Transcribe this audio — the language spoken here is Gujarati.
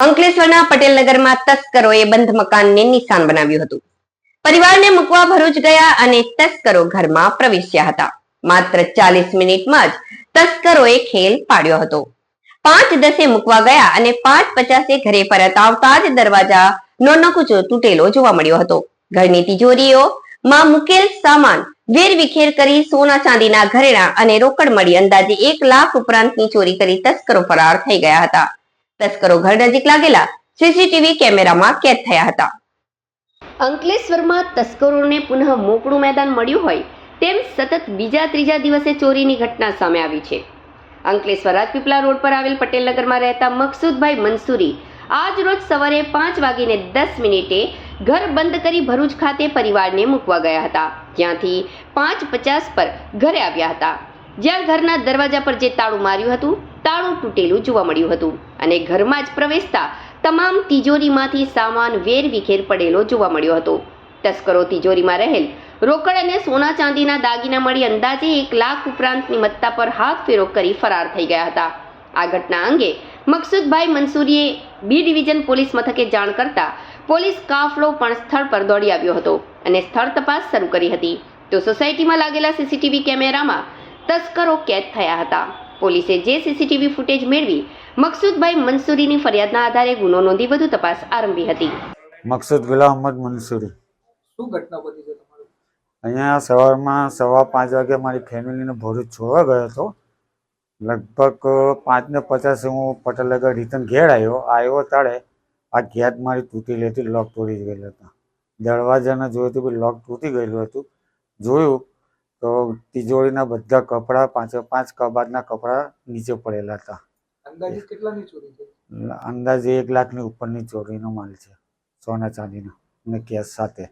અંકલેશ્વરના પટેલનગરમાં તસ્કરોએ બંધ મકાનને નિશાન બનાવ્યું હતું. પરિવારને મૂકવા ભરૂચ ગયા અને તસ્કરો ઘરમાં પ્રવેશ્યા હતા. માત્ર ચાલીસ મિનિટમાં જ તસ્કરોએ ખેલ પાડ્યો હતો. પાંચ દસે મૂકવા ગયા અને પાંચ પચાસે ઘરે પરત આવતા જ દરવાજા નો નકુચો તૂટેલો જોવા મળ્યો હતો. ઘરની તિજોરીઓ માં મુકેલ સામાન વેર વિખેર કરી સોના ચાંદીના ઘરેણા અને રોકડ મળી અંદાજે એક લાખ ઉપરાંતની ચોરી કરી તસ્કરો ફરાર થઈ ગયા હતા. તસ્કરો ઘર નજીક લાગેલા સીસીટીવી કેમેરામાં કેદ થયા હતા. અંકલેશ્વરમાં તસ્કરોને પુનઃ મોકળું મેદાન મળ્યું હોય તેમ સતત બીજા ત્રીજા દિવસે ચોરીની ઘટના સામે આવી છે. અંકલેશ્વર રાજપીપળા રોડ પર આવેલ પટેલનગરમાં રહેતા મકસુદભાઈ મંસૂરી આજ રોજ સવારે પાંચ વાગીને દસ મિનિટે ઘર બંધ કરી ભરૂચ ખાતે પરિવારને મૂકવા ગયા હતા. જ્યાંથી પાંચ પચાસ પર ઘરે આવ્યા હતા. જ્યાં ઘરના દરવાજા પર જે તાળું માર્યું હતું, તાળું તૂટેલું જોવા મળ્યું હતું. અને ઘરમાં જ પ્રવેશતા તમામ તિજોરીમાંથી સામાન વેર વિખેર પડેલો જોવા મળ્યો હતો. તસ્કરો તિજોરીમાં રહેલ. રોકડ અને સોના ચાંદીના દાગીના મળી અંદાજે એક લાખ ઉપરાંતની મત્તા પર હાથ ફેરો કરી ફરાર થઈ ગયા હતા. આ ઘટના અંગે મકસુદભાઈ મંસૂરીએ બી ડિવિઝન પોલીસ મથકે જાણ કરતા પોલીસ કાફલો પણ સ્થળ પર દોડી આવ્યો હતો અને સ્થળ તપાસ શરૂ કરી હતી. તો સોસાયટીમાં લાગેલા સીસીટીવી કેમેરામાં તસ્કરો કેદ થયા હતા. પોલીસે જે સીસીટીવી ફૂટેજ મેળવી મકસૂદભાઈ મંસૂરીની ફરિયાદના આધારે ગુનો નોંધી વધુ તપાસ આરંભી હતી. મકસૂદ ગુલામ અહમદ મંસૂરી. શું ઘટના બની છે તમારું? અહીંયા સવારમાં સવા પાંચ વાગે મારી ફેમિલીને ભરૂચ છોડવા ગયો હતો. લગભગ પાંચને પચાસ હું પટેલનગર રિટર્ન ઘેર આવ્યો. આવ્યો તાળે આ ગેટ મારી તૂટેલી હતી લોક તોડી ગયેલા હતા. દરવાજાને જોયું તો બી લોક તૂટી ગયેલું હતું. જોયું તો તિજોરીના બધા કપડાં પાંચે પાંચ કબાટના કપડાં નીચે પડેલા હતા. અંદાજે કેટલાની ચોરી છે? અંદાજે એક લાખની ઉપરની ચોરીનો માલ છે સોના ચાંદીનો અને કેશ સાથે.